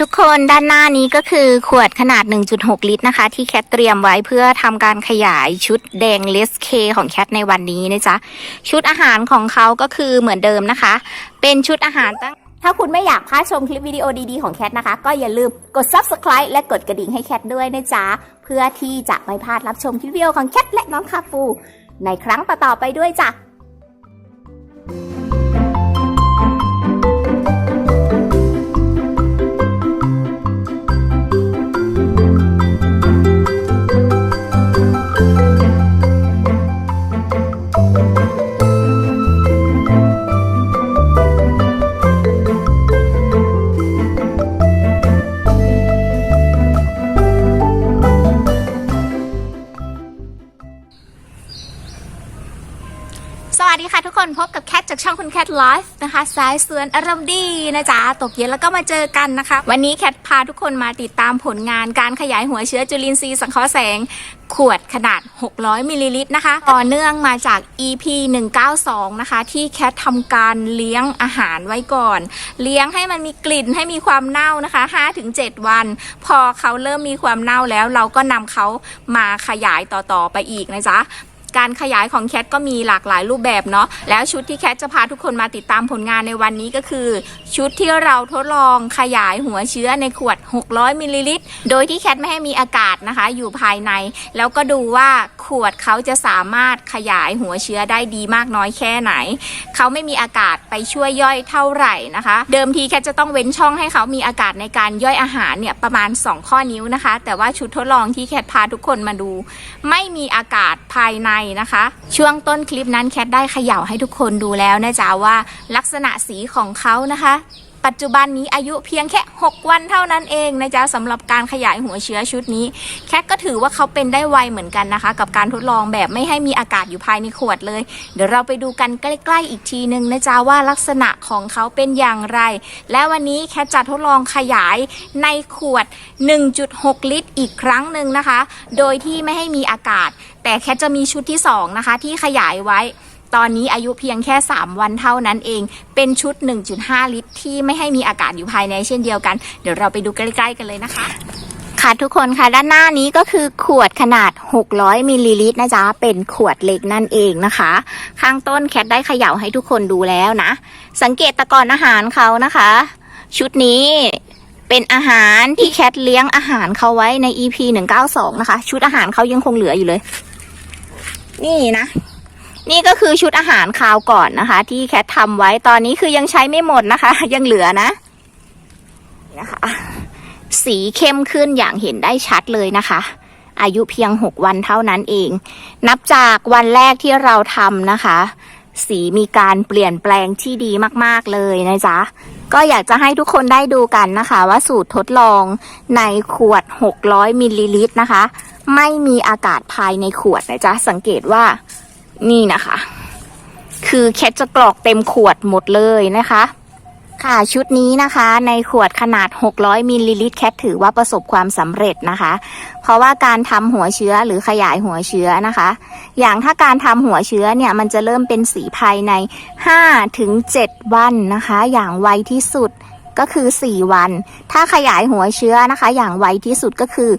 ทุกคนด้านหน้านี้ก็คือขวดขนาด 1.6 ลิตรนะคะ ที่แคทเตรียมไว้เพื่อทำการขยายชุดแดงเลสเคของแคทในวันนี้นะจ๊ะ ชุดอาหารของเขาก็คือเหมือนเดิมนะคะ เป็นชุดอาหารตั้ง ถ้าคุณไม่อยากพลาดชมคลิปวิดีโอดีๆของแคทนะคะ ก็อย่าลืมกด subscribe และกดกระดิ่งให้แคทด้วยนะจ๊ะ เพื่อที่จะไม่พลาดรับชมคลิปวิดีโอของแคทและน้องคาปู ในครั้งต่อๆไปด้วยจ้ะ คุณแคทไลฟ์นะคะสายสวนอารมณ์ดีนะจ๊ะตกเย็นแล้วก็มาเจอกันนะคะ วันนี้แคทพาทุกคนมาติดตามผลงานการขยายหัวเชื้อจุลินทรีย์สังเคราะห์แสง ขวดขนาด 600มิลลิลิตรนะคะต่อเนื่องมาจาก EP 192 นะคะ ที่แคททำการเลี้ยงอาหารไว้ก่อน เลี้ยงให้มันมีกลิ่นให้มีความเน่านะคะ 5-7 วัน พอเขาเริ่มมีความเน่าแล้วเราก็นำเขามาขยายต่อๆไปอีกนะจ๊ะ การขยายของแคทก็มีหลากหลายรูปแบบเนาะแล้วชุดที่แคทจะพาทุกคนมาติดตามผลงานในวันนี้ก็คือ ชุดที่เราทดลองขยายหัวเชื้อในขวด 600มิลลิลิตรโดยที่แคทไม่ให้มีอากาศนะคะ อยู่ภายใน แล้วก็ดูว่าขวดเขาจะสามารถขยายหัวเชื้อได้ดีมากน้อยแค่ไหน เขาไม่มีอากาศไปช่วยย่อยเท่าไหร่นะคะ เดิมทีแคทจะต้องเว้นช่องให้เขามีอากาศในการย่อยอาหารเนี่ยประมาณ 2 ข้อนิ้วนะคะ แต่ว่าชุดทดลองที่แคทพาทุกคนมาดู ไม่มีอากาศภายในนะคะ ช่วงต้นคลิปนั้นแคทได้เขย่าให้ทุกคนดูแล้วนะจ๊ะว่าลักษณะสีของเขานะคะ ปัจจุบันนี้อายุเพียงแค่ 6 วันเท่านั้นเองนะจ๊ะสำหรับการขยายหัวเชื้อชุดนี้ แคทก็ถือว่าเขาเป็นได้ไวเหมือนกันนะคะ กับการทดลองแบบไม่ให้มีอากาศอยู่ภายในขวดเลย เดี๋ยวเราไปดูกันใกล้ ๆ อีกทีนึงนะจ๊ะว่าลักษณะของเขาเป็นอย่างไร และวันนี้แคทจะทดลองขยายในขวด 1.6 ลิตร อีกครั้งหนึ่งนะคะ โดยที่ไม่ให้มีอากาศ แต่แคทจะมีชุดที่สองนะคะที่ขยายไว้ ตอนนี้อายุเพียงแค่ 3 วันเท่านั้นเอง เป็นชุด 1.5 ลิตร ที่ไม่ให้มีอากาศอยู่ภายในเช่นเดียวกัน เดี๋ยวเราไปดูใกล้ๆกันเลยนะคะค่ะทุกคนค่ะด้านหน้านี้ก็คือขวดขนาด 600มิลลิลิตรนะจ๊ะ เป็นขวดเล็กนั่นเองนะคะ ข้างต้นแคทได้เขย่าให้ทุกคนดูแล้วนะ สังเกตตะกอนอาหารเขานะคะ ชุดนี้เป็นอาหารที่แคทเลี้ยงอาหารเขาไว้ใน EP 192 นะคะ ชุดอาหารเขายังคงเหลืออยู่เลย นี่นะ นี่ก็คือชุดอาหารคาวก่อนนะคะ ที่แคททำไว้ตอนนี้คือยังใช้ไม่หมดนะคะ ยังเหลือนะนี่นะคะ สีเข้มขึ้นอย่างเห็นได้ชัดเลยนะคะ อายุเพียง 6 วันเท่านั้นเอง นับจากวันแรกที่เราทำนะคะ สีมีการเปลี่ยนแปลงที่ดีมากๆเลยนะจ๊ะก็อยากจะให้ทุกคนได้ดูกันนะคะ ว่าสูตรทดลองในขวด 600มิลลิลิตรนะคะ ไม่มีอากาศภายในขวดนะจ๊ะสังเกตว่า นี่นะคะ คือแคทจะกรอกเต็มขวดหมดเลยนะคะ ค่ะชุดนี้นะคะในขวดขนาด 600มิลลิลิตรแคทถือว่าประสบความสำเร็จนะคะ เพราะว่าการทำหัวเชื้อหรือขยายหัวเชื้อนะคะ อย่างถ้าการทำหัวเชื้อเนี่ยมันจะเริ่มเป็นสีภายใน5ถึง7วันนะคะ อย่างไวที่สุดก็คือ 4 วัน ถ้าขยายหัวเชื้อนะคะ อย่างไวที่สุดก็คือ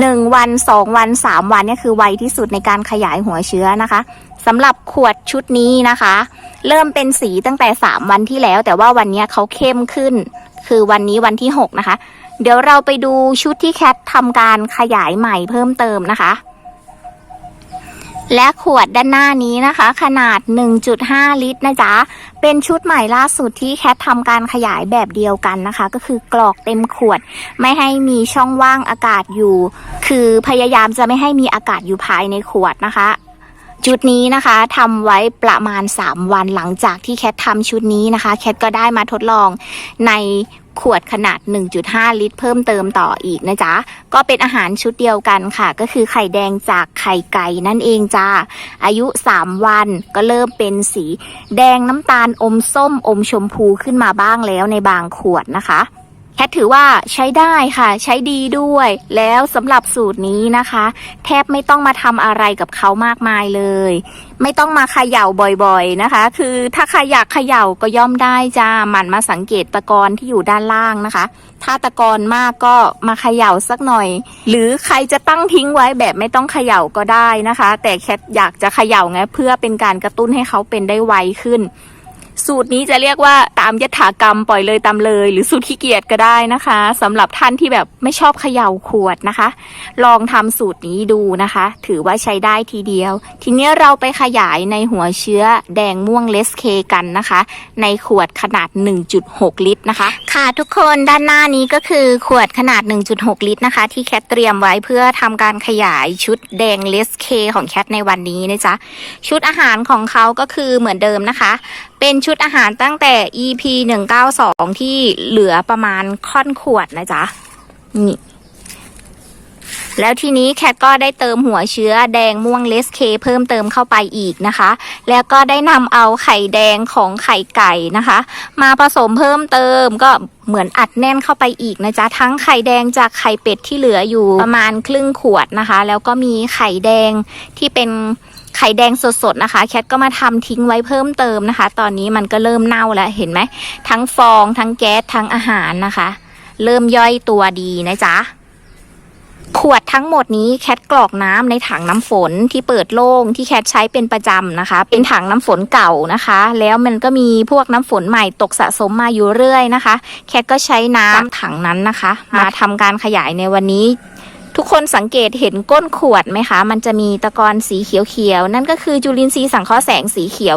หนึ่งวันสองวันสามวันเนี่ยคือไวที่สุดในการขยายหัวเชื้อนะคะสำหรับขวดชุดนี้นะคะ เริ่มเป็นสีตั้งแต่สามวันที่แล้ว แต่ว่าวันนี้เขาเข้มขึ้น คือวันนี้วันที่หกนะคะ เดี๋ยวเราไปดูชุดที่แคททำการขยายใหม่เพิ่มเติมนะคะ และขวดด้านหน้านี้นะคะ ขนาด 1.5 ลิตรนะจ๊ะ เป็นชุดใหม่ล่าสุดที่แคททำการขยายแบบเดียวกันนะคะ ก็คือกรอกเต็มขวด ไม่ให้มีช่องว่างอากาศอยู่ คือพยายามจะไม่ให้มีอากาศอยู่ภายในขวดนะคะชุดนี้นะคะทำไว้ประมาณ 3 วันหลังจากที่แคททำชุดนี้นะคะ แคทก็ได้มาทดลองใน ขวดขนาด 1.5 ลิตร เพิ่มเติมต่ออีกนะจ๊ะ ก็เป็นอาหารชุดเดียวกันค่ะ ก็คือไข่แดงจากไข่ไก่นั่นเองจ้า อายุ 3 วันก็เริ่มเป็นสี แดงน้ำตาลอมส้มอมชมพูขึ้นมาบ้างแล้วในบางขวดนะคะ แคทถือว่าใช้ได้ค่ะ ใช้ดีด้วย แล้วสำหรับสูตรนี้นะคะ แทบไม่ต้องมาทำอะไรกับเขามากมายเลย ไม่ต้องมาเขย่าบ่อยๆนะคะ คือถ้าใครอยากเขย่าก็ย่อมได้จ้าหมั่นมาสังเกตตะกอนที่อยู่ด้านล่างนะคะ ถ้าตะกอนมากก็มาเขย่าสักหน่อย หรือใครจะตั้งทิ้งไว้แบบไม่ต้องเขย่าก็ได้นะคะ แต่แคทอยากจะเขย่าไงเพื่อเป็นการกระตุ้นให้เขาเป็นได้ไวขึ้น สูตรนี้จะเรียกว่าตามยถากรรมปล่อยเลยตามเลย หรือสูตรขี้เกียจก็ได้นะคะสำหรับท่านที่แบบไม่ชอบเขย่าขวดนะคะ ลองทำสูตรนี้ดูนะคะ ถือว่าใช้ได้ทีเดียว ทีนี้เราไปขยายในหัวเชื้อแดงม่วงเลสเคกันนะคะ ในขวดขนาด 1.6 ลิตรนะคะ ค่ะทุกคนด้านหน้านี้ก็คือขวดขนาด 1.6 ลิตรนะคะ ที่แคทเตรียมไว้เพื่อทำการขยายชุดแดงเลสเคของแคทในวันนี้นะจ๊ะ ชุดอาหารของเขาก็คือเหมือนเดิมนะคะ เป็นชุดอาหารตั้งแต่ EP 192 ที่เหลือประมาณค่อนขวดนะจ๊ะ นี่ แล้วทีนี้แคทก็ได้เติมหัวเชื้อแดงม่วงเลสเคเพิ่มเติมเข้าไปอีกนะคะ แล้วก็ได้นำเอาไข่แดงของไข่ไก่นะคะ มาผสมเพิ่มเติมก็เหมือนอัดแน่นเข้าไปอีกนะจ๊ะทั้งไข่แดงจากไข่เป็ดที่เหลืออยู่ประมาณครึ่งขวดนะคะ แล้วก็มีไข่แดงที่เป็นไข่แดงสดๆนะคะ แคทก็มาทำทิ้งไว้เพิ่มเติมนะคะ ตอนนี้มันก็เริ่มเน่าแล้วเห็นไหม ทั้งฟอง ทั้งแก๊สทั้งอาหารนะคะ เริ่มย่อยตัวดีนะจ๊ะ ขวดทั้งหมดนี้แคทกรอกน้ำในถังน้ำฝนที่เปิดโล่งที่แคทใช้เป็นประจำนะคะ เป็นถังน้ำฝนเก่านะคะ แล้วมันก็มีพวกน้ำฝนใหม่ตกสะสมมาอยู่เรื่อยนะคะ แคทก็ใช้น้ำถังนั้นนะคะ มาทำการขยายในวันนี้ ทุกคนสังเกตเห็นก้นขวดไหมคะ มันจะมีตะกอนสีเขียวๆนั่นก็คือจุลินทรีย์สังเคราะห์แสงสีเขียว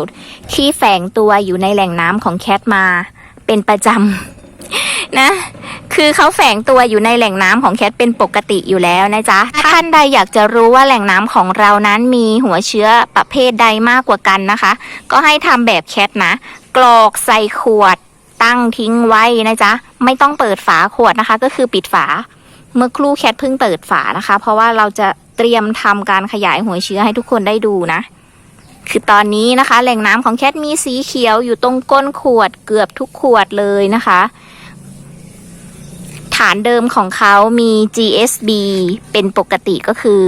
ที่แฝงตัวอยู่ในแหล่งน้ำของแคทมา เป็นประจำ นะ คือเขาแฝงตัวอยู่ในแหล่งน้ำของแคทเป็นปกติอยู่แล้วนะจ๊ะถ้าท่านใดอยากจะรู้ว่าแหล่งน้ำของเรานั้นมีหัวเชื้อประเภทใดมากกว่ากันนะคะ ก็ให้ทำแบบแคทนะ กรอกใส่ขวดตั้งทิ้งไว้นะจ๊ะ ไม่ต้องเปิดฝาขวดนะคะ ก็คือปิดฝา เมื่อครู่แคทเพิ่งเปิดฝานะคะ เพราะว่าเราจะเตรียมทำการขยายหัวเชื้อให้ทุกคนได้ดูนะคือตอนนี้นะคะ แหล่งน้ำของแคทมีสีเขียวอยู่ตรงก้นขวดเกือบทุกขวดเลยนะคะ ฐานเดิมของเขามี GSB เป็นปกติก็คือ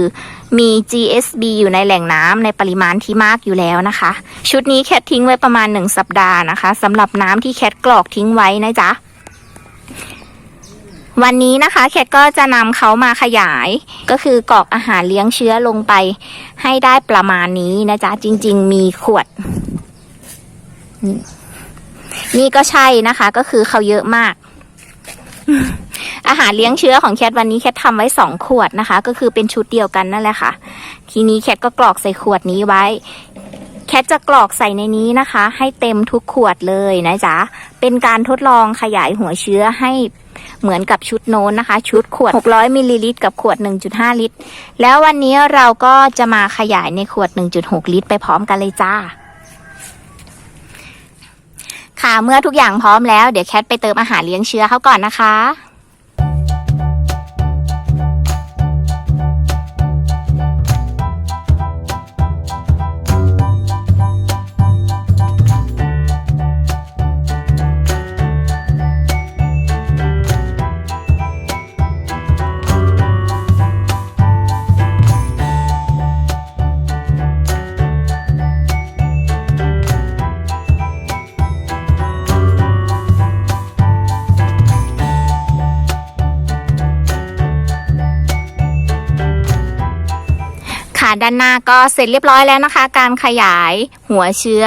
มี GSB อยู่ในแหล่งน้ำในปริมาณที่มากอยู่แล้วนะคะ ชุดนี้แคททิ้งไว้ประมาณ 1 สัปดาห์นะคะสำหรับน้ำที่แคทกรอกทิ้งไว้นะจ๊ะวันนี้นะคะแคทก็จะนำเขามาขยายก็คือกรอกอาหารเลี้ยงเชื้อลงไป ให้ได้ประมาณนี้นะจ๊ะจริง ๆ มีขวด นี่นี่ก็ใช่นะคะ ก็คือเขาเยอะมาก อาหารเลี้ยงเชื้อของแคทวันนี้แคททำไว้สองขวดนะคะ ก็คือเป็นชุดเดียวกันนั่นแหละค่ะ ทีนี้แคทก็กรอกใส่ขวดนี้ไว้ แคทจะกรอกใส่ในนี้นะคะ ให้เต็มทุกขวดเลยนะจ๊ะ เป็นการทดลองขยายหัวเชื้อให้เหมือนกับชุดโน้นนะคะ ชุดขวด 600มิลลิลิตรกับขวด 1.5 ลิตร แล้ววันนี้เราก็จะมาขยายในขวด 1.6 ลิตร ไปพร้อมกันเลยจ้า ค่ะเมื่อทุกอย่างพร้อมแล้วเดี๋ยวแคทไปเติมอาหารเลี้ยงเชื้อเขาก่อนนะคะ ด้านหน้าก็เสร็จเรียบร้อยแล้วนะคะ การขยายหัวเชื้อ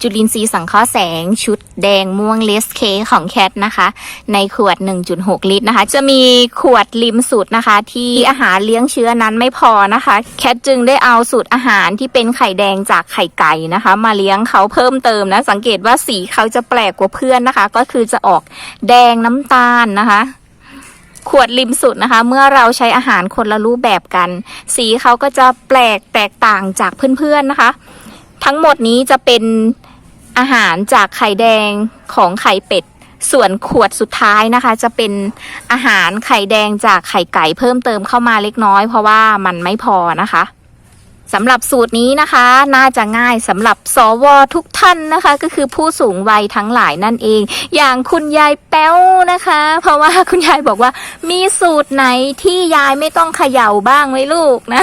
จุลินทรีย์สังเคราะห์แสง ชุดแดงม่วงเลสเคของแคทนะคะ ในขวด 1.6 ลิตรนะคะ จะมีขวดริมสุดนะคะ ที่อาหารเลี้ยงเชื้อนั้นไม่พอนะคะ แคทจึงได้เอาสูตรอาหารที่เป็นไข่แดงจากไข่ไก่นะคะ มาเลี้ยงเขาเพิ่มเติมนะ สังเกตว่าสีเขาจะแปลกกว่าเพื่อนนะคะ ก็คือจะออกแดงน้ำตาลนะคะ ขวดริมสุดนะคะ เมื่อเราใช้อาหารคนละรูปแบบกัน สีเขาก็จะแปลกแตกต่างจากเพื่อนๆนะคะ ทั้งหมดนี้จะเป็นอาหารจากไข่แดงของไข่เป็ด ส่วนขวดสุดท้ายนะคะ จะเป็นอาหารไข่แดงจากไข่ไก่เพิ่มเติมเข้ามาเล็กน้อย เพราะว่ามันไม่พอนะคะ สำหรับสูตรนี้นะคะ น่าจะง่ายสำหรับสวทุกท่านนะคะ ก็คือผู้สูงวัยทั้งหลายนั่นเอง อย่างคุณยายแป้วนะคะ เพราะว่าคุณยายบอกว่า มีสูตรไหนที่ยายไม่ต้องเขย่าบ้างไหมลูกนะ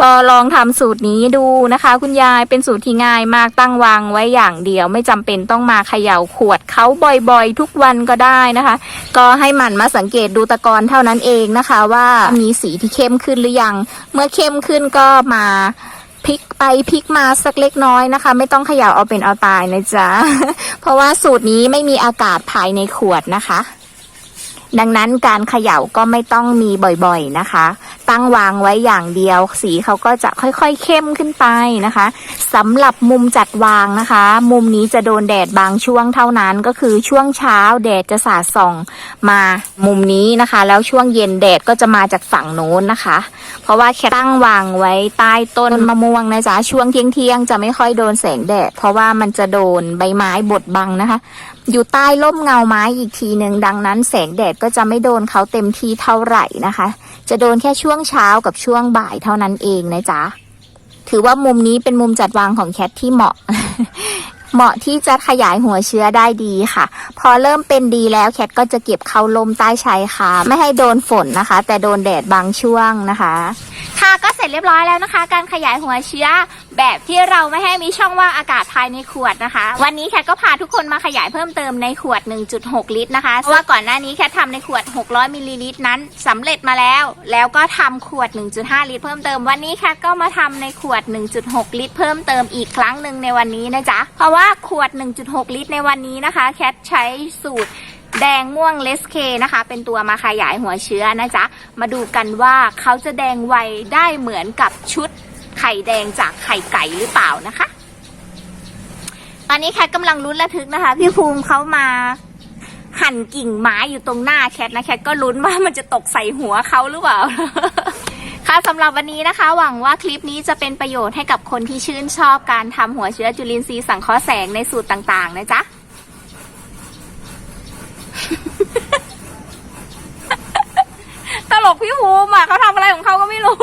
ก็ลองทำสูตรนี้ดูนะคะ คุณยายเป็นสูตรที่ง่ายมากตั้งวางไว้อย่างเดียว ไม่จำเป็นต้องมาเขย่าขวดเขาบ่อยๆ ทุกวันก็ได้นะคะ ก็ให้หมั่นมาสังเกตดูตะกอนเท่านั้นเองนะคะ ว่ามีสีที่เข้มขึ้นหรือยัง เมื่อเข้มขึ้นก็มาพลิกไปพลิกมาสักเล็กน้อยนะคะ ไม่ต้องเขย่าเอาเป็นเอาตายนะจ๊ะ เพราะว่าสูตรนี้ไม่มีอากาศภายในขวดนะคะ ดังนั้นการเขย่าก็ไม่ต้องมีบ่อยๆนะคะ ตั้งวางไว้อย่างเดียว สีเขาก็จะค่อยๆเข้มขึ้นไปนะคะสำหรับมุมจัดวางนะคะ มุมนี้จะโดนแดดบางช่วงเท่านั้นก็คือช่วงเช้าแดดจะสาดส่องมามุมนี้นะคะ แล้วช่วงเย็นแดดก็จะมาจากฝั่งโน้นนะคะ เพราะว่าแค่ตั้งวางไว้ใต้ต้นมะม่วงนะจ๊ะช่วงเที่ยงๆจะไม่ค่อยโดนแสงแดด เพราะว่ามันจะโดนใบไม้บดบังนะคะอยู่ใต้ร่มเงาไม้อีกทีหนึ่งดังนั้นแสงแดดก็จะไม่โดนเขาเต็มที่เท่าไหร่นะคะ จะโดนแค่ช่วงเช้ากับช่วงบ่ายเท่านั้นเองนะจ๊ะถือว่ามุมนี้เป็นมุมจัดวางของแคทที่เหมาะ เหมาะที่จะขยายหัวเชื้อได้ดีค่ะ พอเริ่มเป็นดีแล้วแคทก็จะเก็บเข้าลมใต้ชายคาไม่ให้โดนฝนนะคะ แต่โดนแดดบางช่วงนะคะ ค่ะก็เสร็จเรียบร้อยแล้วนะคะ การขยายหัวเชื้อ แบบที่เราไม่ให้มีช่องว่างอากาศภายในขวดนะคะ วันนี้แคทก็พาทุกคนมาขยายเพิ่มเติมในขวด 1.6 ลิตรนะคะเพราะว่าก่อนหน้านี้แคททำในขวด 600มิลลิลิตรนั้นสำเร็จมาแล้ว แล้วก็ทำขวด 1.5 ลิตรเพิ่มเติมวันนี้แคทก็มาทำในขวด 1.6 ลิตรเพิ่มเติมอีกครั้งหนึ่งในวันนี้นะจ๊ะเพราะว่าขวด 1.6 ลิตรในวันนี้นะคะแคทใช้สูตรแดงม่วงเลสเคนะคะ เป็นตัวมาขยายหัวเชื้อนะจ๊ะ มาดูกันว่าเขาจะแดงไวได้เหมือนกับชุด ไข่แดงจากไข่ไก่หรือเปล่านะคะ ตอนนี้แคทกำลังลุ้นระทึกนะคะ พี่ภูมิเขามาหั่นกิ่งไม้อยู่ตรงหน้าแคทนะแคทก็ลุ้นว่ามันจะตกใส่หัวเขาหรือเปล่า ค่ะสำหรับวันนี้นะคะ หวังว่าคลิปนี้จะเป็นประโยชน์ให้กับคนที่ชื่นชอบการทำหัวเชื้อจุลินทรีย์สังเคราะห์แสงในสูตรต่างๆ นะจ๊ะตลกพี่ภูมิอะเขาทำอะไรของเขาก็ไม่รู้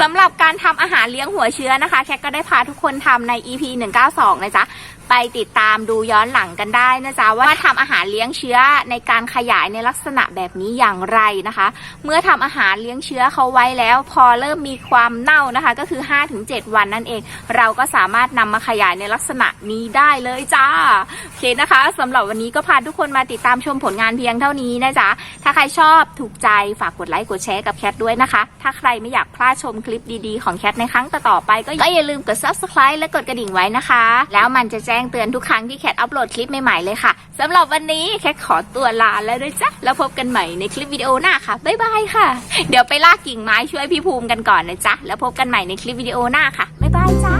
สำหรับการทำอาหารเลี้ยงหัวเชื้อนะคะ แคทก็ได้พาทุกคนทำใน EP 192นะจ๊ะ ไปติดตามดูย้อนหลังกันได้นะจ๊ะว่าทำอาหารเลี้ยงเชื้อในการขยายในลักษณะแบบนี้อย่างไรนะคะ เมื่อทำอาหารเลี้ยงเชื้อเขาไว้แล้ว พอเริ่มมีความเน่านะคะ ก็คือ 5-7 วันนั่นเอง เราก็สามารถนำมาขยายในลักษณะนี้ได้เลยจ้าโอเคนะคะสำหรับวันนี้ก็พาทุกคนมาติดตามชมผลงานเพียงเท่านี้นะจ๊ะถ้าใครชอบถูกใจฝากกดไลค์กดแชร์กับแคทด้วยนะคะ ถ้าใครไม่อยากพลาดชมคลิปดีๆของแคทในครั้งต่อๆไปก็อย่าลืมกด subscribe และกดกระดิ่งไว้นะคะ แล้วมันจะแจจ้งเตือนทุกครั้งที่แคทอัปโหลดคลิปใหม่ๆเลยค่ะสำหรับวันนี้แคทขอตัวลาแล้วด้วยจ้ะแล้วพบกันใหม่ในคลิปวิดีโอหน้าค่ะบ๊ายบายค่ะ เดี๋ยวไปลากกิ่งไม้ช่วยพี่ภูมิกันก่อนนะจ๊ะแล้วพบกันใหม่ในคลิปวิดีโอหน้าค่ะบ๊ายบายจ้า